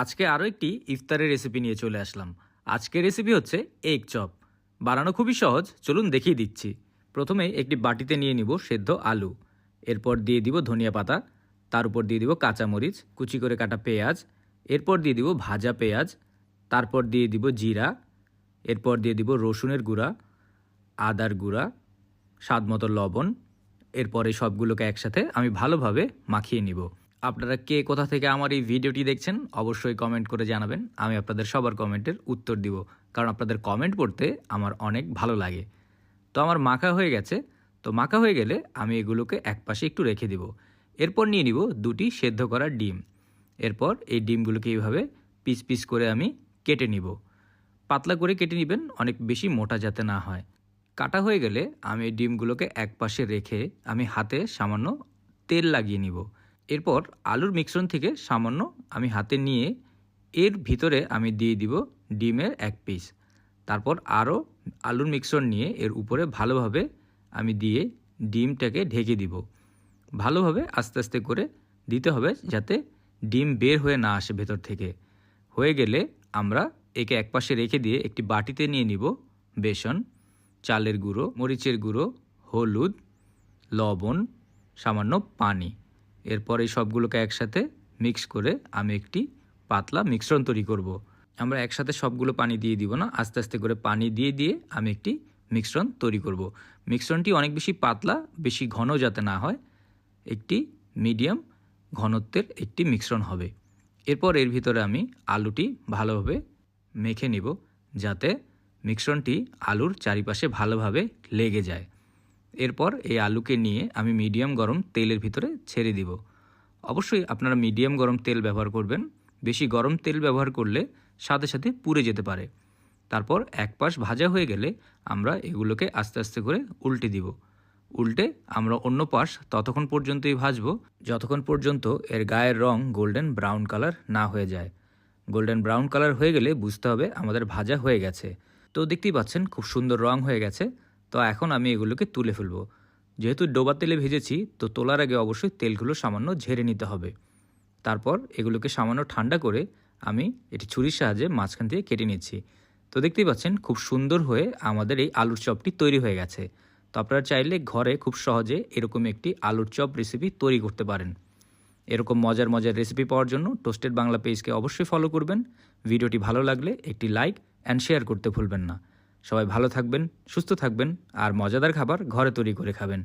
আজকে আরও একটি ইফতারের রেসিপি নিয়ে চলে আসলাম। আজকের রেসিপি হচ্ছে এগ চপ বানানো খুবই সহজ, চলুন দেখিয়ে দিচ্ছি। প্রথমে একটি বাটিতে নিয়ে নিব সেদ্ধ আলু। এরপর দিয়ে দিব ধনিয়া পাতা, তার উপর দিয়ে দিব কাঁচামরিচ, কুচি করে কাটা পেঁয়াজ, এরপর দিয়ে দিব ভাজা পেঁয়াজ, তারপর দিয়ে দিব জিরা, এরপর দিয়ে দিব রসুনের গুঁড়া, আদার গুঁড়া স্বাদ মতো লবণ। এরপরে সবগুলোকে একসাথে আমি ভালোভাবে মাখিয়ে নিব। আপনারা কে কোথা থেকে আমার এই ভিডিওটি দেখছেন, অবশ্যই কমেন্ট করে জানাবেন। আমি আপনাদের সবার কমেন্টের উত্তর দিব, কারণ আপনাদের কমেন্ট পড়তে আমার অনেক ভালো লাগে। তো আমার মাখা হয়ে গেছে, তো মাখা হয়ে গেলে আমি এগুলোকে একপাশে একটু রেখে দিব। এরপর নিয়ে নিব দুটি সেদ্ধ করা ডিম। এরপর এই ডিমগুলোকে এইভাবে পিস পিস করে আমি কেটে নিব। পাতলা করে কেটে নেবেন, অনেক বেশি মোটা যাতে না হয়। কাটা হয়ে গেলে আমি এই ডিমগুলোকে এক পাশে রেখে আমি হাতে সামান্য তেল লাগিয়ে নিব। এরপর আলুর মিশ্রণ থেকে সামান্য আমি হাতে নিয়ে এর ভিতরে আমি দিয়ে দিব ডিমের এক পিস তারপর আরও আলুর মিশ্রণ নিয়ে এর উপরে ভালোভাবে আমি দিয়ে ডিমটাকে ঢেকে দিব। ভালোভাবে আস্তে আস্তে করে দিতে হবে যাতে ডিম বের হয়ে না আসে ভেতর থেকে। হয়ে গেলে আমরা একে একপাশে রেখে দিয়ে একটি বাটিতে নিয়ে নিব বেসন, চালের গুঁড়ো, মরিচের গুঁড়ো, হলুদ, লবণ, সামান্য পানি। এরপর এই সবগুলোকে একসাথে মিক্স করে আমি একটি পাতলা মিশ্রণ তৈরি করব। আমরা একসাথে সবগুলো পানি দিয়ে দিব না, আস্তে আস্তে করে পানি দিয়ে দিয়ে আমি একটি মিশ্রণ তৈরি করব। মিশ্রণটি অনেক বেশি পাতলা, বেশি ঘন যাতে না হয়, একটি মিডিয়াম ঘনত্বের একটি মিশ্রণ হবে এরপর এর ভিতরে আমি আলুটি ভালোভাবে মেখে নিব, যাতে মিশ্রণটি আলুর চারিপাশে ভালোভাবে লেগে যায় এরপর এই আলুকে নিয়ে আমি মিডিয়াম গরম তেলের ভিতরে ছেড়ে দিব। অবশ্যই আপনারা মিডিয়াম গরম তেল ব্যবহার করবেন। বেশি গরম তেল ব্যবহার করলে সাথে সাথে পুড়ে যেতে পারে। তারপর এক পাশ ভাজা হয়ে গেলে আমরা এগুলোকে আস্তে আস্তে করে উল্টে দিব। উল্টে আমরা অন্য পাশ ততক্ষণ পর্যন্তই ভাজবো। যতক্ষণ পর্যন্ত এর গায়ের রং গোল্ডেন ব্রাউন কালার না হয়ে যায়। গোল্ডেন ব্রাউন কালার হয়ে গেলে বুঝতে হবে আমাদের ভাজা হয়ে গেছে। তো দেখতেই পাচ্ছেন, খুব সুন্দর রং হয়ে গেছে। তো এখন আমি এগুলোকে তুলে ফেলব। যেহেতু ডোবা তেলে ভেজেছি, তো তোলার আগে অবশ্যই তেলগুলো সামান্য ঝেড়ে নিতে হবে। তারপর এগুলোকে সামান্য ঠান্ডা করে আমি এটি ছুরির সাহায্যে মাঝখান থেকে কেটে নিচ্ছি। তো দেখতেই পাচ্ছেন, খুব সুন্দর হয়ে আমাদের এই আলুর চপটি তৈরি হয়ে গেছে। তো আপনারা চাইলে ঘরে খুব সহজে এরকম একটি আলুর চপ রেসিপি তৈরি করতে পারেন। এরকম মজার মজার রেসিপি পাওয়ার জন্য টোস্টেড বাংলা পেজকে অবশ্যই ফলো করবেন। ভিডিওটি ভালো লাগলে একটি লাইক অ্যান্ড শেয়ার করতে ভুলবেন না। সবাই ভালো থাকবেন সুস্থ থাকবেন আর মজাদার খাবার ঘরে তৈরি করে খাবেন।